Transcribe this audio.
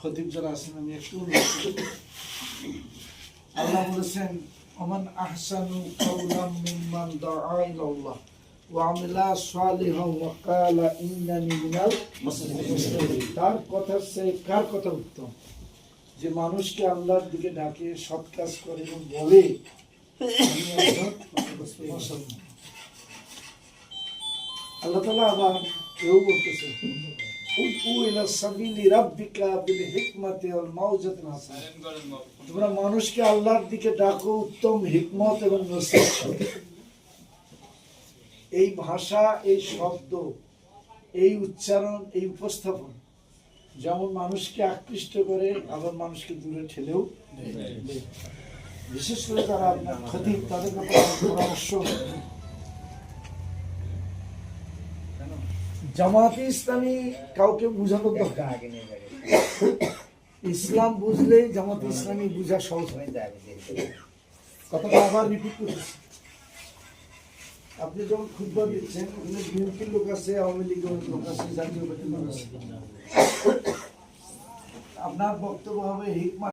খতিব যারা আছেন, আমি একটু আল্লাহ বলেছেন, ওমান আহসানু মিম্মান দাআ ইলাল্লাহ কার কথা যে মানুষকে আল্লাহর দিকে ডাকে, সৎ কাজ করে এবং বলে আল্লাহ তাআলা আবার কেউ বলতেছে তোমরা মানুষকে আল্লাহর দিকে ডাকো, উত্তম হিকমত এবং এই ভাষা, এই শব্দ, এই উচ্চারণ, এই উপস্থাপন যেমন মানুষকে আকৃষ্ট করে, আবার মানুষকে দূরে ঠেলেও বিশেষ করে তারা আপনার খতিব তাদের পরামর্শ জামাতে ইসলামী কাউকে বোঝানোর দরকার ইসলাম বুঝলে জামাতে ইসলামী বোঝা সহজ হয় কথাটা আবার রিপিট করতেছি। আপনি যখন খুদবা দিচ্ছেন ওখানে বিএনপির লোক আছে, আওয়ামী লীগের লোক আছে, জাতীয় পার্টির লোক আছে। আপনার বক্তব্য হবে হিকমা